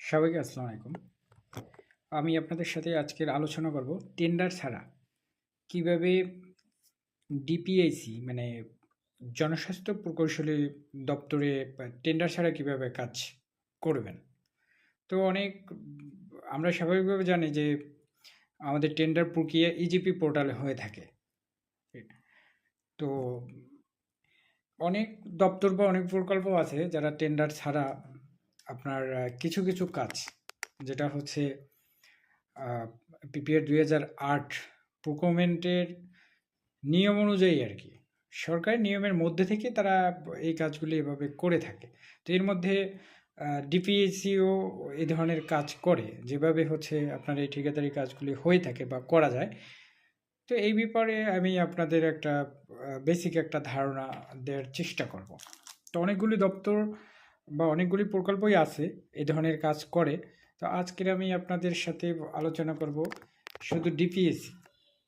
সবাইকে আসসালামু আলাইকুম। আমি আপনাদের সাথে আজকের আলোচনা করব টেন্ডার ছাড়া কীভাবে ডিপিআইসি মানে জনস্বাস্থ্য প্রকৌশলী দপ্তরে টেন্ডার ছাড়া কীভাবে কাজ করবেন। তো অনেক আমরা স্বাভাবিকভাবে জানি যে আমাদের টেন্ডার প্রক্রিয়া ইজিপি পোর্টালে হয়ে থাকে। তো অনেক দপ্তর বা অনেক প্রকল্প আছে যারা টেন্ডার ছাড়া আপনার কিছু কিছু কাজ। যেটা হচ্ছে পিপিআর দুই হাজার আট প্রোকোমেন্টের নিয়ম অনুযায়ী আর কি। সরকারি নিয়মের মধ্যে থেকে তারা এই কাজগুলি এভাবে করে থাকে। তো এর মধ্যে ডিপিএসিও এই ধরনের কাজ করে। যেভাবে হচ্ছে আপনার এই ঠিকাদারি কাজগুলি হয়ে থাকে বা করা যায়। তো এই ব্যাপারে আমি আপনাদের একটা বেসিক একটা ধারণা দেওয়ার চেষ্টা করব। তো অনেকগুলি দপ্তর বা অনেকগুলি প্রকল্পই আছে এই ধরনের কাজ করে। তো আজকের আমি আপনাদের সাথে আলোচনা করব শুধু ডিপিএসসি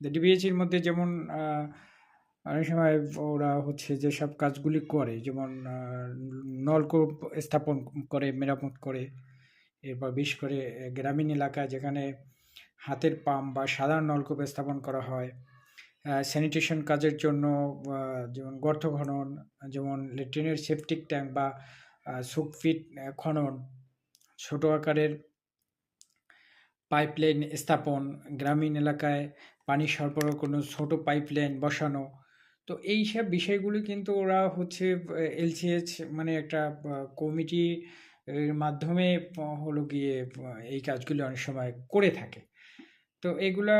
ডিপিএসসির মধ্যে যেমন অনেক সময় ওরা হচ্ছে যেসব কাজগুলি করে, যেমন নলকূপ স্থাপন করে, মেরামত করে, এরপর বিশেষ করে গ্রামীণ এলাকায় যেখানে হাতের পাম্প বা সাধারণ নলকূপ স্থাপন করা হয় স্যানিটেশন কাজের জন্য যেমন গর্ত খনন, যেমন লেট্রিনের সেপটিক ট্যাঙ্ক বা সুকফিট খনন, ছোট আকারের পাইপলাইন স্থাপন, গ্রামীণ এলাকায় পানি সরবরাহ কোনো ছোট পাইপলাইন বসানো। তো এই সব বিষয়গুলি কিন্তু ওরা হচ্ছে এলসিএচ মানে একটা কমিটি এর মাধ্যমে হলো গিয়ে এই কাজগুলি অনেক সময় করে থাকে। তো এগুলা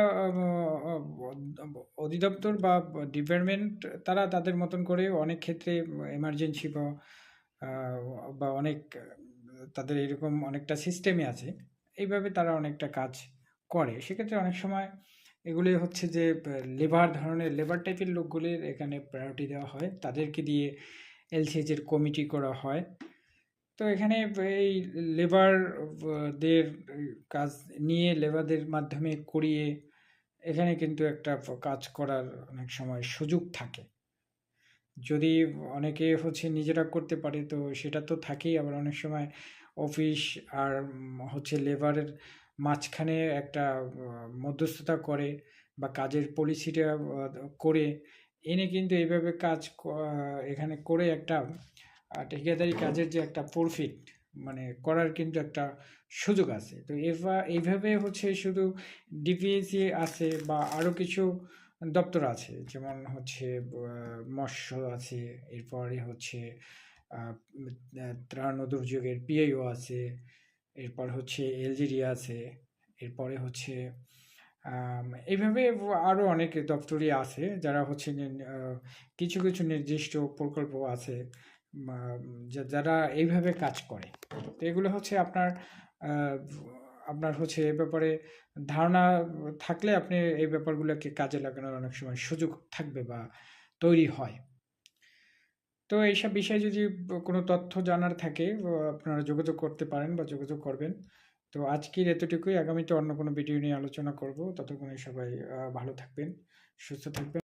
অধিদপ্তর বা ডিপার্টমেন্ট তারা তাদের মতন করে অনেক ক্ষেত্রে এমার্জেন্সি বা বা অনেক, তাদের এরকম অনেকটা সিস্টেমে আছে। এইভাবে তারা অনেকটা কাজ করে। সেক্ষেত্রে অনেক সময় এগুলি হচ্ছে যে লেবার ধরনের লেবার টাইপের লোকগুলির এখানে প্রায়োরিটি দেওয়া হয়। তাদেরকে দিয়ে এলসিএচের কমিটি করা হয়। তো এখানে এই লেবার দের কাজ নিয়ে লেবারদের মাধ্যমে করিয়ে এখানে কিন্তু একটা কাজ করার অনেক সময় সুযোগ থাকে। যদি অনেকে হচ্ছে নিজেরা করতে পারে, তো সেটা তো থাকেই। আবার অনেক সময় অফিস আর হচ্ছে লেবারের মাঝখানে একটা মধ্যস্থতা করে বা কাজের পলিসিটা করে এনে কিন্তু এইভাবে কাজ এখানে করে একটা ঠিকাদারি কাজের যে একটা প্রফিট মানে করার কিন্তু একটা সুযোগ আছে। তো এভা এইভাবে হচ্ছে শুধু ডিপিএসসি আছে বা আরও কিছু দপ্তর আছে, যেমন হচ্ছে মৎস্য আছে, এরপরে হচ্ছে ত্রাণ দুর্যোগের পিআইও আছে, এরপর হচ্ছে এলজিডি আছে, এরপরে হচ্ছে এইভাবে আরও অনেক দপ্তরই আছে যারা হচ্ছে কিছু কিছু নির্দিষ্ট প্রকল্প আছে যারা এইভাবে কাজ করে। তো এগুলো হচ্ছে আপনার আপনার হচ্ছে এই ব্যাপারে ধারণা থাকলে আপনি এই ব্যাপারগুলোকে কাজে লাগানোর অনেক সময় সুযোগ থাকবে বা তৈরি হয়। তো এইসব বিষয়ে যদি কোনো তথ্য জানার থাকে আপনারা যোগাযোগ করতে পারেন বা যোগাযোগ করবেন। তো আজকের এতটুকুই। আগামীতে অন্য কোনো ভিডিও নিয়ে আলোচনা করব। ততক্ষণে সবাই ভালো থাকবেন, সুস্থ থাকবেন।